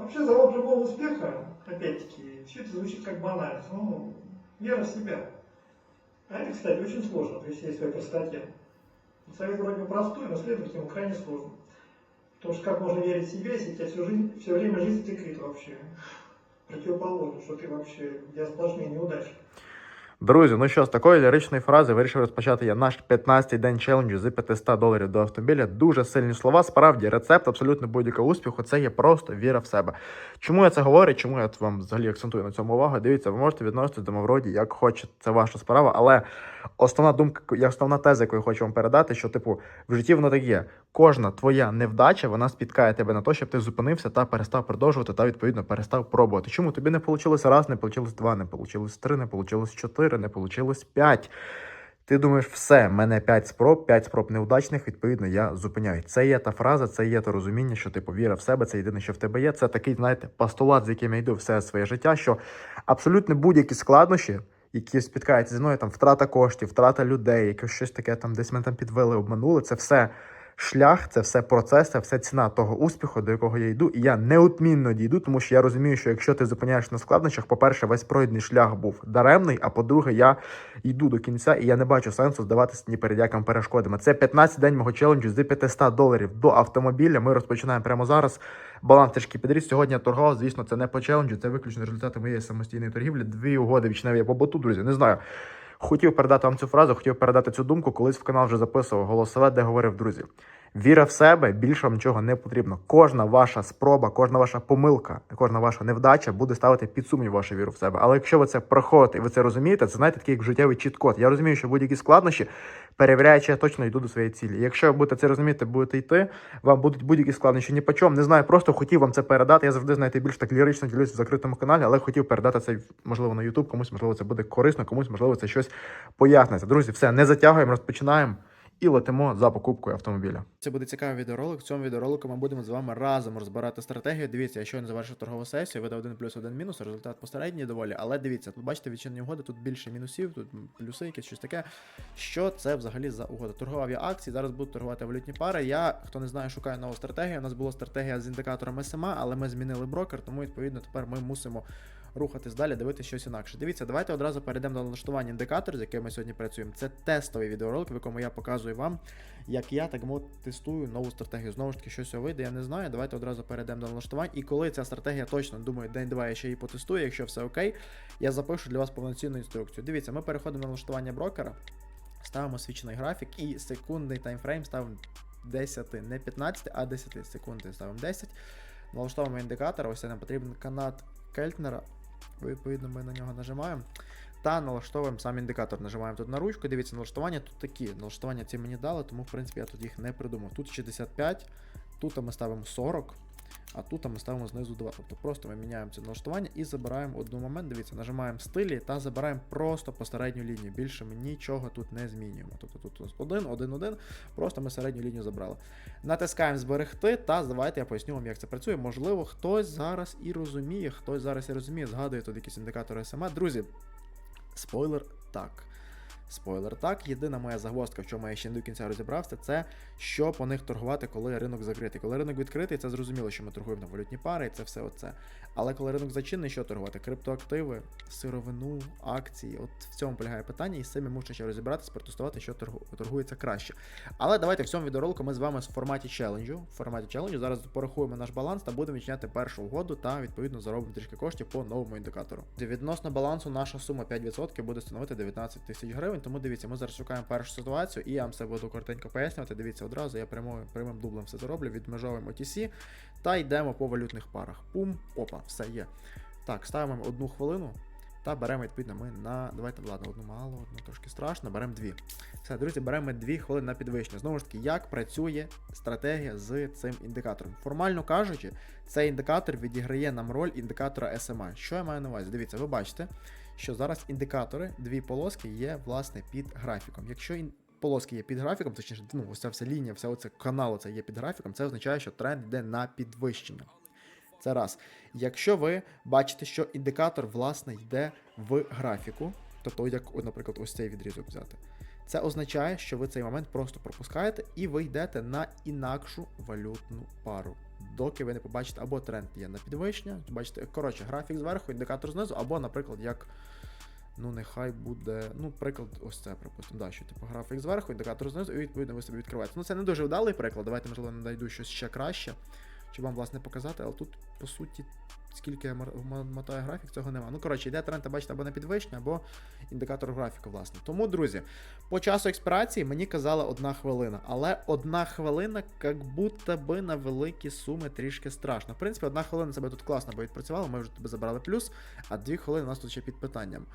Вообще залог любого успеха, опять-таки, все это звучит как банальность, ну, вера в себя. А это, кстати, очень сложно при всей своей простоте. Совет вроде бы простой, но следовать ему крайне сложно. Потому что как можно верить себе, если тебя всю жизнь, все время жизнь тыкает вообще противоположно, что ты вообще, у тебя сплошные неудачи. Друзі, ну що з такої ліричної фрази вирішив розпочати я наш 15-й день челенджу з 500 доларів до автомобіля. Дуже сильні слова. Справді, рецепт абсолютно будь-якого успіху це є просто віра в себе. Чому я це говорю? Чому я вам взагалі акцентую на цьому увагу? Дивіться, ви можете відноситися до Мавроді як хочете, це ваша справа. Але основна думка, я- основна теза, яку я хочу вам передати, що типу в житті воно так є. Кожна твоя невдача вона спіткає тебе на те, щоб ти зупинився та перестав продовжувати, та відповідно перестав пробувати. Чому тобі не вийшло раз, не вийшло два, не вийшло три, не вийшло чотири, не вийшло п'ять. Ти думаєш, все, в мене 5 спроб, 5 спроб неудачних, відповідно, я зупиняю. Це є та фраза, це є те розуміння, що ти повіра в себе, це єдине, що в тебе є. Це такий, знаєте, постулат, з яким я йду все своє життя, що абсолютно будь-які складнощі, які спіткаються зі мною, там втрата коштів, втрата людей, якось щось таке там, десь мене там підвели, обманули, це все шлях, це все процес, це все ціна того успіху, до якого я йду, і я неодмінно дійду, тому що я розумію, що якщо ти зупиняєш на складнощах, по-перше, весь пройдений шлях був даремний, а по-друге, я йду до кінця, і я не бачу сенсу здаватися ні перед яким перешкодами. Це 15 день мого челенджу з 500 доларів до автомобіля. Ми розпочинаємо прямо зараз. Баланс трішки підріс. Сьогодні я торгував. Звісно, це не по челенджу, це виключно результати моєї самостійної торгівлі. Дві угоди вічневі по боту, друзі. Не знаю. Хотів передати вам цю фразу, хотів передати цю думку. Колись в канал вже записував голосове, де говорив, друзі. Віра в себе, більше вам нічого не потрібно. Кожна ваша спроба, кожна ваша помилка, кожна ваша невдача буде ставити під сумнів вашу віру в себе. Але якщо ви це проходите і ви це розумієте, це знаєте такий як життєвий чіт-код. Я розумію, що будь-які складнощі перевіряю, чи я точно йду до своєї цілі. Якщо ви будете це розуміти, будете йти, вам будуть будь-які складнощі ні по чому. Не знаю, просто хотів вам це передати. Я завжди знаєте більш так лірично ділюсь в закритому каналі, але хотів передати це можливо на YouTube, комусь можливо це буде корисно, комусь можливо це щось поясниться. Друзі, все не затягуємо, розпочинаємо. І летимо за покупкою автомобіля. Це буде цікавий відеоролик. В цьому відеоролику ми будемо з вами разом розбирати стратегію. Дивіться, я щойно завершив торгову сесію, видав один плюс один мінус, результат посередній доволі. Але дивіться, тут бачите відчинні угоди, тут більше мінусів, тут плюси, якісь щось таке. Що це взагалі за угода? Торгував я акції, зараз буду торгувати валютні пари. Я, хто не знає, шукаю нову стратегію. У нас була стратегія з індикатором SMA, але ми змінили брокер, тому відповідно тепер ми мусимо рухатись далі, дивитися щось інакше. Дивіться, давайте одразу перейдемо до налаштування індикаторів, з яким ми сьогодні працюємо. Це тестовий відеоролик, в якому я показую вам, як я так мовити, тестую нову стратегію. Знову ж таки, що з вийде, я не знаю. Давайте одразу перейдемо до налаштувань. І коли ця стратегія точно, думаю, день-два я ще її потестую, якщо все окей, я запишу для вас повноцінну інструкцію. Дивіться, ми переходимо на налаштування брокера, ставимо свічний графік і секундний таймфрейм ставимо 10, не 15, а 10 секунд ставимо 10. Налаштовуємо індикатор, ось нам потрібен канат Кельтнера. Відповідно, ми на нього нажимаємо. Та налаштовуємо сам індикатор. Нажимаємо тут на ручку. Дивіться, налаштування тут такі. Налаштування ці мені дали, тому в принципі я тут їх не придумав. Тут 65, тут ми ставимо 40, а тут ми ставимо знизу 2. Тобто просто ми міняємо це налаштування і забираємо одну момент. Дивіться, нажимаємо стилі та забираємо просто по середню лінію. Більше ми нічого тут не змінюємо. Тобто тут ось 1, 1, 1, просто ми середню лінію забрали. Натискаємо зберегти, та давайте я поясню вам, як це працює. Можливо, хтось зараз і розуміє, хтось зараз і розуміє, згадує тут якісь індикатори SMA. Друзі, спойлер так. Спойлер так. Єдина моя загвоздка, в чому я ще не до кінця розібрався, це що по них торгувати, коли ринок закритий. Коли ринок відкритий, це зрозуміло, що ми торгуємо на валютні пари, і це все оце. Але коли ринок зачинений, що торгувати? Криптоактиви, сировину, акції. От в цьому полягає питання, і з цим мушу ще розібратися, протестувати, що торгується краще. Але давайте в цьому відеоролику ми з вами в форматі челенджу. В форматі челенджу зараз порахуємо наш баланс та будемо відчиняти першу угоду та відповідно заробимо трішки коштів по новому індикатору. Відносно балансу наша сума 5% буде становити 19 тисяч гривень. Тому дивіться, ми зараз шукаємо першу ситуацію, і я вам все буду коротенько пояснювати. Дивіться одразу, я прямою прямим дублем все зроблю, відмежовуємо OTC та йдемо по валютних парах. Пум, опа, все є. Так, ставимо одну хвилину. Та беремо, відповідно, ми на. Давайте, ладно, одну мало, одну трошки страшно, беремо дві. Все, друзі, беремо дві хвилини на підвищення. Знову ж таки, як працює стратегія з цим індикатором. Формально кажучи, цей індикатор відіграє нам роль індикатора SMA. Що я маю на увазі? Дивіться, ви бачите, що зараз індикатори, дві полоски є, власне, під графіком. Якщо полоски є під графіком, точніше, ну, ось ця вся лінія, вся оця канал це є під графіком, це означає, що тренд йде на підвищення. Це раз. Якщо ви бачите, що індикатор, власне, йде в графіку, тобто, як, наприклад, ось цей відрізок взяти, це означає, що ви цей момент просто пропускаєте і ви йдете на інакшу валютну пару доки ви не побачите або тренд є на підвищення, бачите, коротше, графік зверху, індикатор знизу, або, наприклад, як. Ну, нехай буде, ну, приклад, ось це, припустимо, да, що типу графік зверху, індикатор знизу, і відповідно ви собі відкриваєте. Ну, це не дуже вдалий приклад. Давайте, можливо, знайду щось ще краще, щоб вам, власне, показати, але тут, по суті, скільки я мотаю графік, цього нема. Ну, коротше, йде тренд, бачите, або на підвищення, або індикатор графіку, власне. Тому, друзі, по часу експірації мені казала одна хвилина, але одна хвилина, як будто би на великі суми трішки страшно. В принципі, одна хвилина себе тут класно би відпрацювала, ми вже тебе забрали плюс, а дві хвилини у нас тут ще під питанням.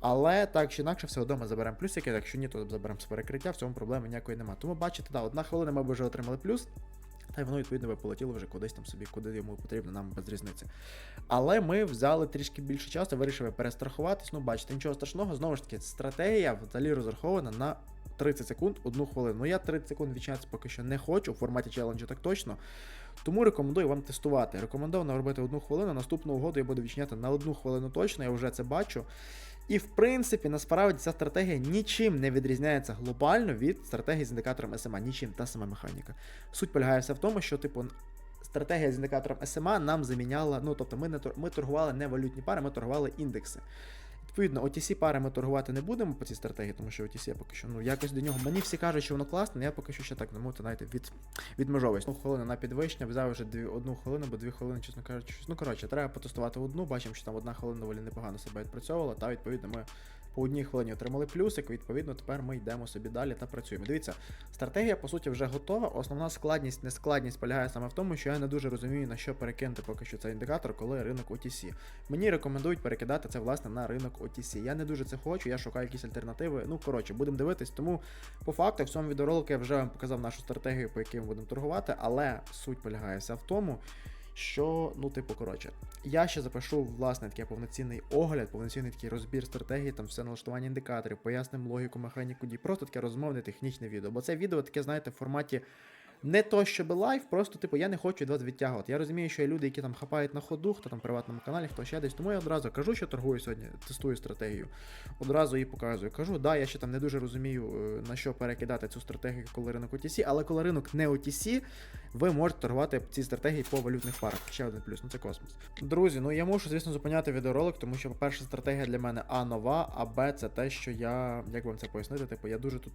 Але так чи інакше, все одно ми заберемо плюсики, якщо ні, то заберемо з перекриття, в цьому проблеми ніякої немає. Тому бачите, да, одна хвилина ми б вже отримали плюс. Та й воно, відповідно, би полетіло вже кудись там собі, куди йому потрібно, нам без різниці. Але ми взяли трішки більше часу, вирішили перестрахуватись. Ну, бачите, нічого страшного. Знову ж таки, стратегія взагалі розрахована на 30 секунд, одну хвилину. Ну я 30 секунд відчинятися поки що не хочу, в форматі челенджу так точно. Тому рекомендую вам тестувати. Рекомендовано робити одну хвилину. Наступну угоду я буду відчиняти на одну хвилину точно, я вже це бачу. І в принципі, насправді ця стратегія нічим не відрізняється глобально від стратегії з індикатором SMA. Нічим та сама механіка. Суть полягає все в тому, що, типу, стратегія з індикатором SMA нам заміняла. Ну, тобто, ми не ми торгували не валютні пари, ми торгували індекси. Відповідно, OTC пари ми торгувати не будемо по цій стратегії, тому що OTC я поки що ну якось до нього. Мені всі кажуть, що воно класне, але я поки що ще так не можу, знаєте, від, відмежовуюсь. Одну хвилину на підвищення, взяв вже дві, одну хвилину, бо дві хвилини, чесно кажучи. Ну коротше, треба потестувати одну. Бачимо, що там одна хвилина доволі непогано себе відпрацьовувала. Та відповідно ми по одній хвилині отримали плюсик. Відповідно, тепер ми йдемо собі далі та працюємо. Дивіться, стратегія по суті вже готова. Основна складність, нескладність полягає саме в тому, що я не дуже розумію, на що перекинути поки що цей індикатор, коли ринок OTC. Мені рекомендують перекидати це власне на ринок OTC. Я не дуже це хочу, я шукаю якісь альтернативи. Ну коротше, будемо дивитись. Тому по факту в цьому відеоролику я вже вам показав нашу стратегію, по якій ми будемо торгувати, але суть полягає в тому. Що, ну, типу, коротше, я ще запишу власне такий повноцінний огляд, повноцінний такий розбір стратегії, там все налаштування індикаторів, поясним логіку, механіку дій, просто таке розмовне технічне відео. Бо це відео таке, знаєте, в форматі не то, щоб лайв, просто типу я не хочу вас відтягувати. Я розумію, що є люди, які там хапають на ходу, хто там в приватному каналі, хто ще десь. Тому я одразу кажу, що торгую сьогодні, тестую стратегію. Одразу її показую. Кажу, да, я ще там не дуже розумію, е, на що перекидати цю стратегію, коли ринок OTC, але коли ринок не OTC, ви можете торгувати ці стратегії по валютних парах. Ще один плюс, ну це космос. Друзі, ну я мушу, звісно, зупиняти відеоролик, тому що, по-перше, стратегія для мене А нова, а Б це те, що я, як вам це пояснити, типу, я дуже тут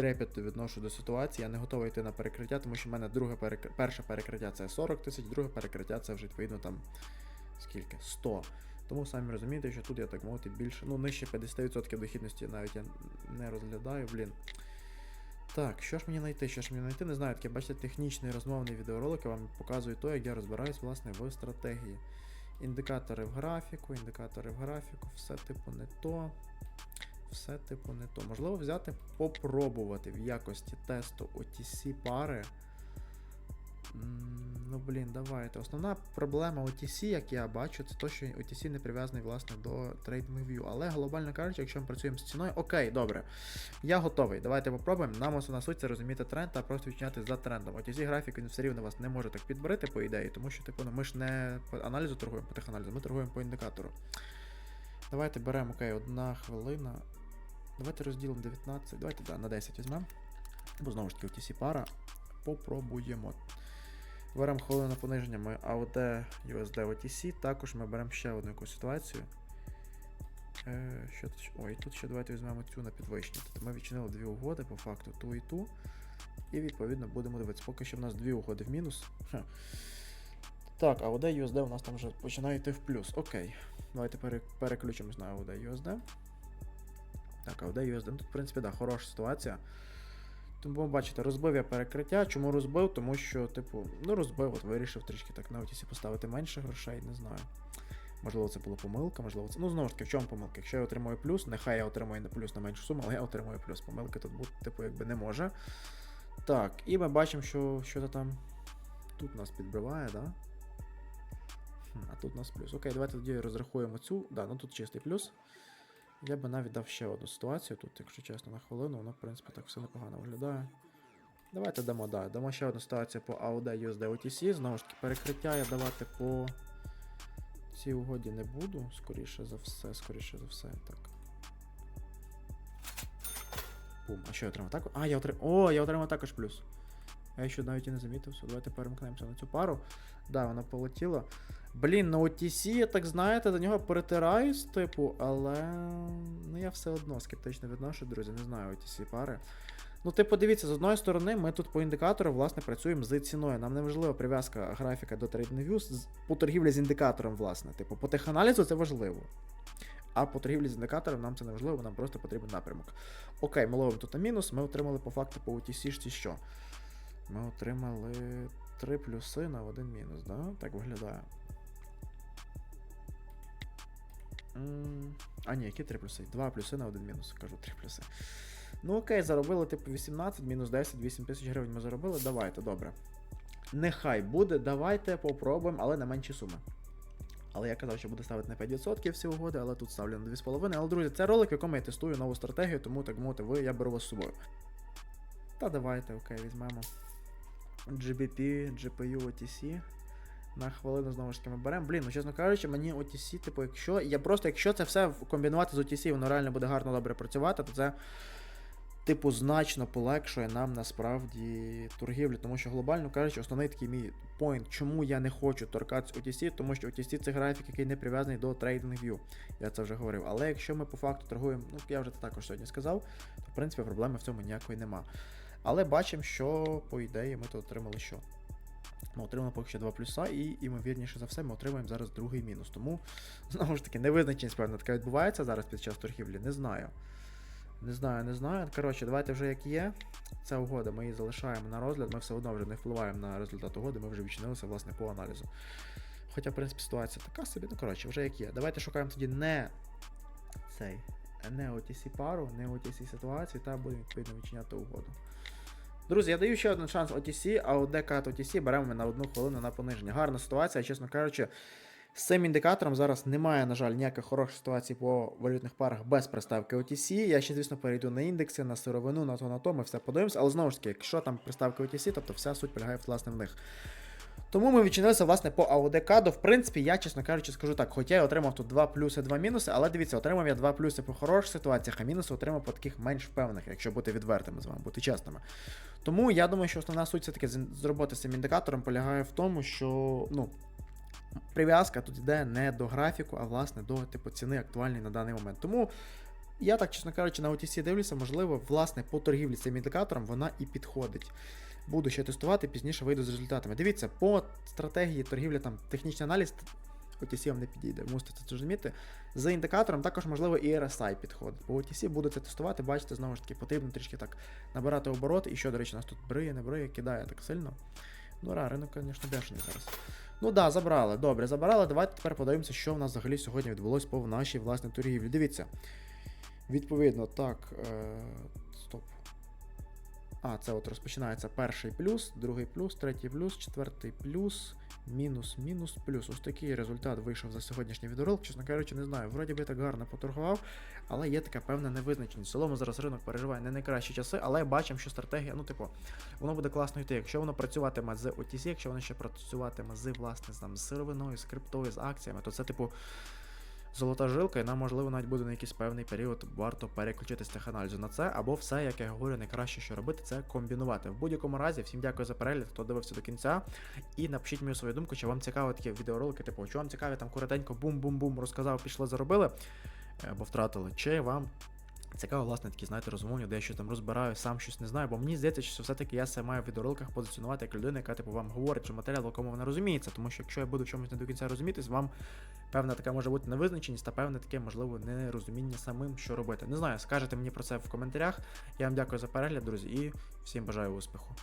трепетно відношу до ситуації. Я не готовий йти на перекриття, тому що в мене друге перек... перше перекриття це 40 тисяч, друге перекриття це вже відповідно там скільки? 100. Тому самі розумієте, що тут я так мовити більше, ну нижче 50% дохідності навіть я не розглядаю, блін. Так, що ж мені знайти? Що ж мені знайти? Не знаю, таке, бачите, технічний розмовний відеоролик я вам показую то, як я розбираюсь власне в стратегії. Індикатори в графіку, індикатори в графіку, все типу не то. Все типу не то. Можливо, взяти, попробувати в якості тесту OTC пари. Ну, блін, давайте. Основна проблема OTC, як я бачу, це те, що OTC не прив'язаний власне до TradingView. Але глобально кажучи, якщо ми працюємо з ціною, окей, добре. Я готовий. Давайте попробуємо. Нам основна суть це розуміти тренд та просто відчиняти за трендом. OTC графік він все рівно вас не може так підберити, по ідеї, тому що, типу, ну, ми ж не по аналізу торгуємо по теханалізу, ми торгуємо по індикатору. Давайте беремо, окей, одна хвилина. Давайте розділимо 19. Давайте да, на 10 візьмемо. Бо знову ж таки, OTC пара. Попробуємо. Беремо хвилину пониження, ми AUD USD OTC. Також ми беремо ще одну якусь ситуацію. Е, що тут? Ой, тут ще давайте візьмемо цю на підвищення. Тобто ми відчинили дві угоди по факту, ту і ту. І відповідно будемо дивитися. Поки що в нас дві угоди в мінус. Так, AUD USD у нас там вже починає йти в плюс. Окей. Давайте пере- переключимось на AUD USD. Так, AUD USD. Ну, тут, в принципі, да, хороша ситуація. Тому бачите, розбив я перекриття. Чому розбив? Тому що, типу, ну розбив, от вирішив трішки так на OTC поставити менше грошей, не знаю. Можливо, це була помилка, можливо, це. Ну, знову ж таки, в чому помилка? Якщо я отримую плюс, нехай я отримую не плюс на меншу суму, але я отримую плюс. Помилки тут бути, типу, якби не може. Так, і ми бачимо, що що-то там тут нас підбиває, да? А тут у нас плюс. Окей, давайте тоді розрахуємо цю. Да, ну тут чистий плюс. Я би навіть дав ще одну ситуацію тут, якщо чесно, на хвилину, воно, в принципі, так все непогано виглядає. Давайте дамо, да, дамо ще одну ситуацію по AUD USD OTC. Знову ж таки, перекриття я давати по цій угоді не буду, скоріше за все, скоріше за все. Так. Бум. А що я отримав? Так? А, я отримав. О, я отримав також плюс. Я ще навіть і не замітив. Все, давайте перемкнемося на цю пару. Да, вона полетіла. Блін, на OTC, я так знаєте, до нього перетираюсь, типу, але ну я все одно скептично відношу, друзі, не знаю OTC пари. Ну, типу, дивіться, з одної сторони, ми тут по індикатору, власне, працюємо з ціною. Нам не важлива прив'язка графіка до TradingView з- по торгівлі з індикатором, власне. Типу, по теханалізу це важливо. А по торгівлі з індикатором нам це не важливо, нам просто потрібен напрямок. Окей, ми ловимо тут на мінус, ми отримали по факту по шті що? Ми отримали 3 плюси на один мінус, да? Так виглядає. А ні, які 3 плюси? 2 плюси на один мінус, кажу 3 плюси. Ну окей, заробили типу 18, мінус 10, 8 тисяч гривень ми заробили. Давайте, добре. Нехай буде, давайте попробуємо, але на менші суми. Але я казав, що буду ставити на 5% всі угоди, але тут ставлю на 2,5. Але, друзі, це ролик, в якому я тестую нову стратегію, тому так мовити, ви, я беру вас з собою. Та давайте, окей, візьмемо GBP, GPU, OTC. На хвилину знову ж таки ми беремо. Блін, ну чесно кажучи, мені OTC, типу, якщо. Я просто, якщо це все комбінувати з OTC, воно реально буде гарно добре працювати, то це, типу, значно полегшує нам насправді торгівлю. Тому що, глобально кажучи, основний такий мій поінт, чому я не хочу торкатися OTC, тому що OTC це графік, який не прив'язаний до TradingView. Я це вже говорив. Але якщо ми по факту торгуємо, ну я вже це також сьогодні сказав, то в принципі проблеми в цьому ніякої нема. Але бачимо, що по ідеї ми тут отримали що? Ми отримали поки що 2 плюса, і ймовірніше за все, ми отримаємо зараз другий мінус. Тому, знову ж таки, невизначеність, певно, така відбувається зараз під час торгівлі. Не знаю. Не знаю, не знаю. Коротше, давайте вже як є. Ця угода, ми її залишаємо на розгляд, ми все одно вже не впливаємо на результат угоди, ми вже відчинилися, власне, по аналізу. Хоча, в принципі, ситуація така собі, ну коротше, вже як є. Давайте шукаємо тоді не цей, не OTC пару, не OTC ситуацію, та будемо відповідно відчиняти угоду. Друзі, я даю ще один шанс OTC, а от декат OTC беремо ми на одну хвилину на пониження. Гарна ситуація, чесно кажучи. З цим індикатором зараз немає, на жаль, ніяких хороших ситуацій по валютних парах без приставки OTC. Я ще, звісно, перейду на індекси, на сировину, на то, на то, ми все подивимося. Але знову ж таки, якщо там приставка OTC, тобто вся суть полягає власне в них. Тому ми відчинилися власне по AOD каду. В принципі, я, чесно кажучи, скажу так, хоча я отримав тут 2 плюси, 2 мінуси, але дивіться, отримав я 2 плюси по хороших ситуаціях, а мінуси отримав по таких менш впевнених, якщо бути відвертими з вами, бути чесними. Тому я думаю, що основна суть все-таки з, цим індикатором полягає в тому, що ну, прив'язка тут йде не до графіку, а власне до типу ціни актуальної на даний момент. Тому я так, чесно кажучи, на OTC дивлюся, можливо, власне, по торгівлі цим індикатором вона і підходить. Буду ще тестувати, пізніше вийду з результатами. Дивіться, по стратегії торгівлі, там технічний аналіз. OTC вам не підійде, мусите це зрозуміти. За індикатором також, можливо, і RSI підходить. По OTC буду це тестувати, бачите, знову ж таки, потрібно трішки так набирати обороти. І що, до речі, нас тут бриє, не бриє, кидає так сильно. Ну, ра, ринок, звісно, бешений зараз. Ну да, забрали. Добре, забрали. Давайте тепер подивимося, що в нас взагалі сьогодні відбулось по нашій власній торгівлі. Дивіться. Відповідно, так. Е, стоп. А, це от розпочинається перший плюс, другий плюс, третій плюс, четвертий плюс, мінус, мінус, плюс. Ось такий результат вийшов за сьогоднішній відеоролик. Чесно кажучи, не знаю. Вроді би так гарно поторгував, але є така певна невизначеність. В цілому зараз ринок переживає не найкращі часи, але бачимо, що стратегія, ну, типу, воно буде класно йти. Якщо воно працюватиме з OTC, якщо воно ще працюватиме з власне там, з сировиною, з криптою, з акціями, то це, типу. Золота жилка, і нам, можливо, навіть буде на якийсь певний період варто переключитись теханалізу на це, або все, як я говорю, найкраще, що робити, це комбінувати. В будь-якому разі, всім дякую за перегляд, хто дивився до кінця. І напишіть мені свою думку, чи вам цікаво такі відеоролики, типу, чи вам цікаві там коротенько бум-бум-бум розказав, пішли, заробили, е, або втратили, чи вам. Цікаво, власне, такі, знаєте, розумовні, де я щось там розбираю, сам щось не знаю, бо мені здається, що все-таки я себе маю в відеороликах позиціонувати як людина, яка типу вам говорить, що матеріал, в якому вона розуміється. Тому що якщо я буду в чомусь не до кінця розумітись, вам певна така може бути невизначеність та певне таке, можливо, нерозуміння самим, що робити. Не знаю, скажете мені про це в коментарях. Я вам дякую за перегляд, друзі, і всім бажаю успіху.